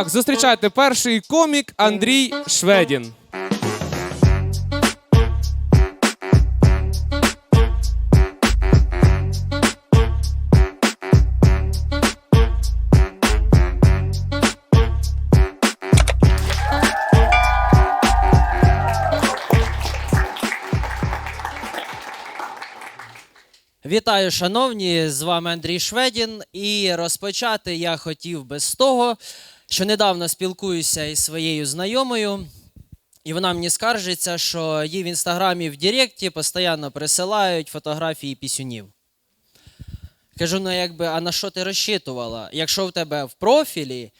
Так, зустрічайте перший комік Андрій Шведін. Вітаю, шановні! З вами Андрій Шведін. І розпочати я хотів би з того, що недавно спілкуюся із своєю знайомою, і вона мені скаржиться, що їй в інстаграмі в Директі постійно присилають фотографії пісюнів. Кажу, ну якби, а на що ти розчитувала? Якщо в тебе в профілі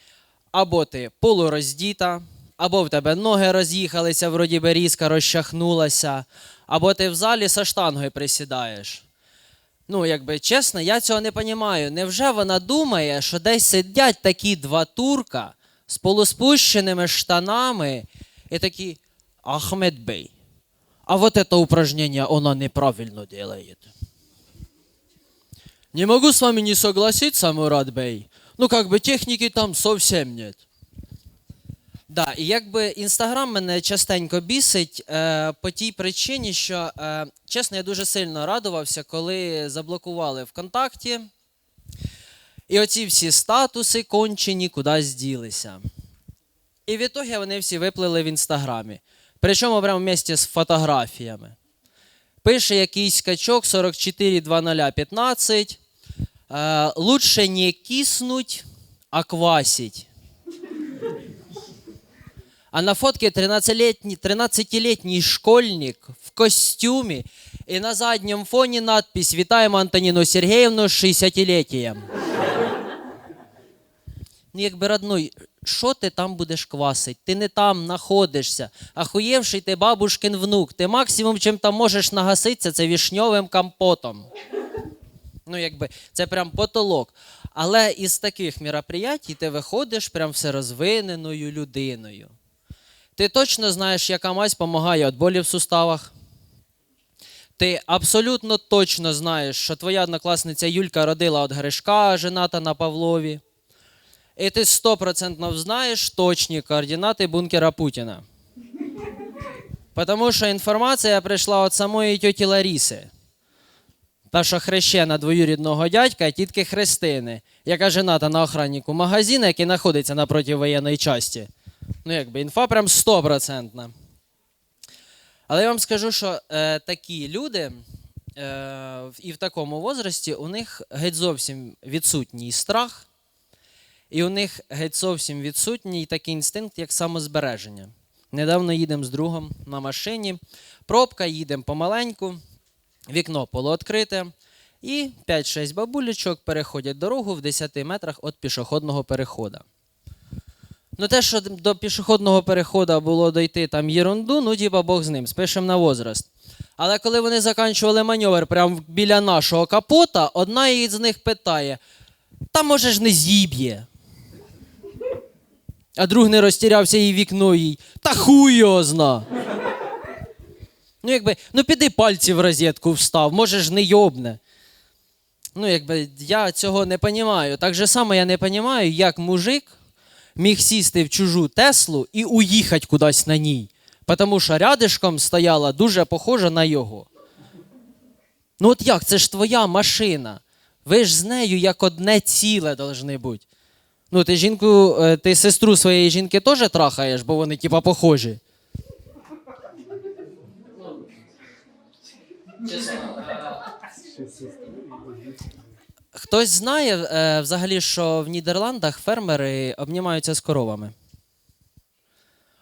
або ти полуроздіта, або в тебе ноги роз'їхалися, вроді би різка розчахнулася, або ти в залі со штангою присідаєш. Ну, якби чесно, я цього не розумію. Невже вона думає, що десь сидять такі два турка з полуспущеними штанами і такі Ахмед Бей. А вот это упражнение она неправильно делает. Не могу с вами не согласиться, Мурат Бей. Ну, как бы техники там совсем нет. Да, і якби інстаграм мене частенько бісить е, по тій причині, що е, чесно, я дуже сильно радувався, коли заблокували ВКонтакті. І оці всі статуси кончені кудись ділися. І в ітогі вони всі виплили в інстаграмі. Причому прямо вместе з фотографіями. Пише якийсь качок 442015. Е, лучше не киснуть, а квасить. А на фотке 13-летний, 13-летний школьник в костюме и на заднем фоне надпись «Вітаємо Антоніну Сергеївну з 60-летием». Ну, якби родной, що ти там будеш квасить? Ти не там знаходишся. Ахуєвший ти бабушкин внук. Ти максимум, чим там можеш нагаситися, це вішньовим компотом. Ну, якби це прям потолок. Але із таких мероприятій ти виходиш прям все розвиненою людиною. Ти точно знаєш, яка мазь допомагає від болі в суставах. Ти абсолютно точно знаєш, що твоя однокласниця Юлька родила від Гришка, жената на Павлові. І ти стопроцентно знаєш точні координати бункера Путіна. Тому що інформація прийшла від самої тьоті Ларіси. Та, що хрещена двоюрідного дядька тітки Христини, яка жената на охраннику магазину, який знаходиться напроти воєнної часті. Ну, якби інфа прям стопроцентна. Але я вам скажу, що е, такі люди е, і в такому возрасті у них геть зовсім відсутній страх, і у них геть зовсім відсутній такий інстинкт, як самозбереження. Недавно їдемо з другом на машині, пробка, їдемо помаленьку, вікно полуоткрите, і 5-6 бабулечок переходять дорогу в 10 метрах від пішохідного переходу. Ну, те, що до пішохідного переходу було дойти там єрунду, ну, типа Бог з ним, спишемо на возраст. Але коли вони закінчували маневр прямо біля нашого капота, одна із них питає: та може ж не зіб'є. А друг не розтірявся їй вікно їй. Та хуй його зна. Ну, якби, ну піди пальці в розетку встав, може ж не йобне. Ну, якби я цього не розумію. Так же само я не розумію, як мужик міг сісти в чужу Теслу і уїхати кудись на ній. Тому що рядишком стояла дуже похожа на його. Ну от як? Це ж твоя машина. Ви ж з нею як одне ціле должны бути. Ну, ти жінку, е, ти сестру своєї жінки теж трахаєш, бо вони типа похожі. Хтось знає е, взагалі, що в Нідерландах фермери обнімаються з коровами.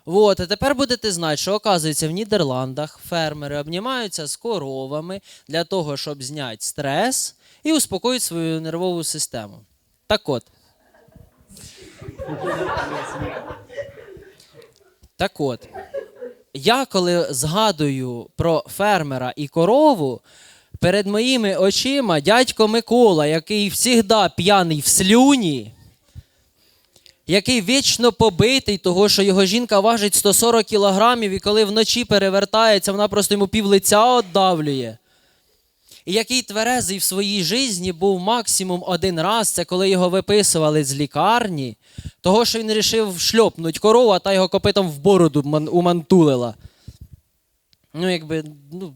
Вот, а тепер будете знати, що оказується в Нідерландах фермери обнімаються з коровами для того, щоб зняти стрес і успокоїти свою нервову систему. Так от. Так от. Я коли згадую про фермера і корову, перед моїми очима дядько Микола, який завжди п'яний в слюні, який вічно побитий, того, що його жінка важить 140 кілограмів, і коли вночі перевертається, вона просто йому пів лиця оддавлює. і який тверезий в своїй житті був максимум один раз, це коли його виписували з лікарні, того, що він вирішив шльопнуть корову, а та його копитом в бороду ман- умантулила. Ну, якби, ну.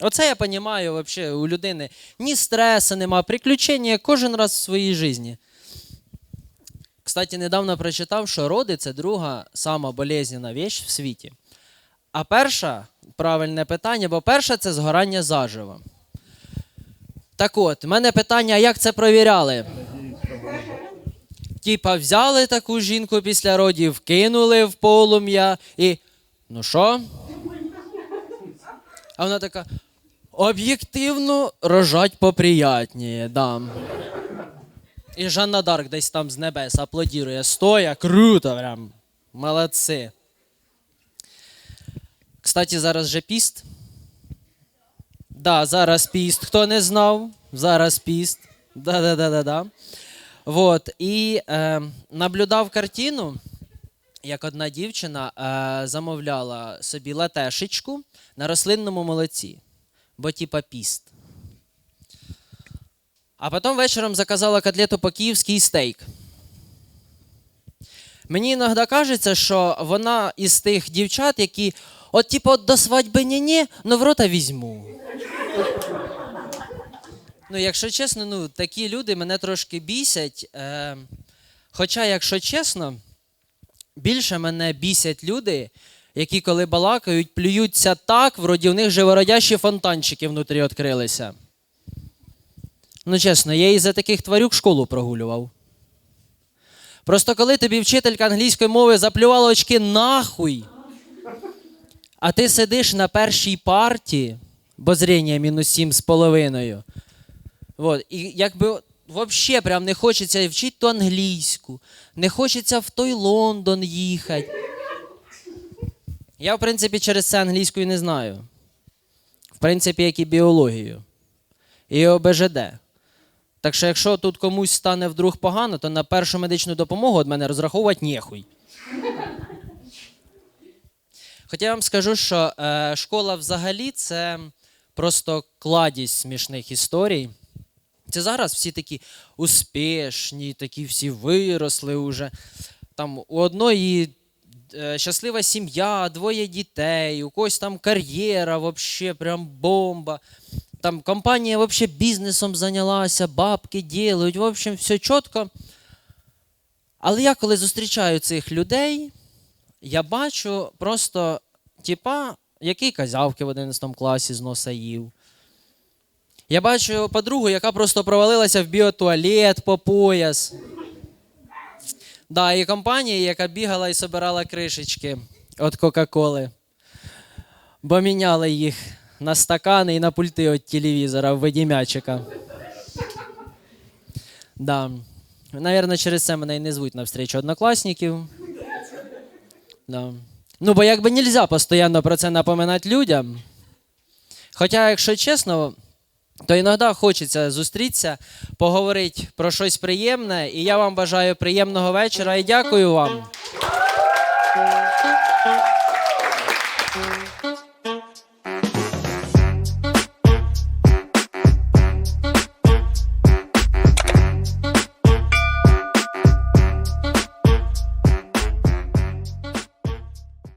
Оце я розумію, вообще, у людини ні стресу нема, приключення кожен раз в своїй житті. Кстати, недавно прочитав, що роди це друга сама болезненна віч в світі. А перша правильне питання, бо перша це згорання заживо. Так от, в мене питання, як це провіряли? Типа, взяли таку жінку після родів, кинули в полум'я і. Ну що? А вона така. Об'єктивно рожать поприятніє, да. І Жанна Дарк десь там з небес аплодірує. Стоя, круто, прям. Молодці. Кстати, зараз же піст. Да, зараз піст. Хто не знав, зараз піст. Да-да-да-да-да. Вот. І е, наблюдав картину, як одна дівчина е, замовляла собі латешечку на рослинному молоці, бо типа піст. А потім вечором заказала котлету по-київськи і стейк. Мені іноді кажеться, що вона із тих дівчат, які, от, типу, от до свадьби ні-ні, но в рота візьму. Ну, якщо чесно, ну, такі люди мене трошки бісять. Е, хоча, якщо чесно, більше мене бісять люди, які, коли балакають, плюються так, вроді в них живородящі фонтанчики внутрі відкрилися. Ну, чесно, я із-за таких тварюк школу прогулював. Просто коли тобі вчителька англійської мови заплювала очки нахуй, а ти сидиш на першій парті, бо зріння мінус сім з половиною. Вот. І якби взагалі прям не хочеться вчити ту англійську, не хочеться в той Лондон їхати. Я, в принципі, через це англійською не знаю. В принципі, як і біологію. І ОБЖД. Так що, якщо тут комусь стане вдруг погано, то на першу медичну допомогу від мене розраховувати ніхуй. Хоча я вам скажу, що е, школа взагалі це просто кладість смішних історій. Це зараз всі такі успішні, такі всі виросли уже. Там у одної щаслива сім'я, двоє дітей, у когось там кар'єра, вообще прям бомба. Там компанія вообще бізнесом зайнялася, бабки ділають, в общем, все чітко. Але я коли зустрічаю цих людей, я бачу просто типа, який козявки в 11 класі з носа їв. Я бачу подругу, яка просто провалилася в біотуалет по пояс. Да, і компанія, яка бігала і собирала кришечки від Кока-Коли. Бо міняли їх на стакани і на пульти від телевізора в виді м'ячика. Да. Наверно, через це мене і не звуть на встречу однокласників. Да. Ну, бо якби нельзя постійно про це напоминати людям. Хоча, якщо чесно, то іноді хочеться зустрітися, поговорити про щось приємне. І я вам бажаю приємного вечора і дякую вам.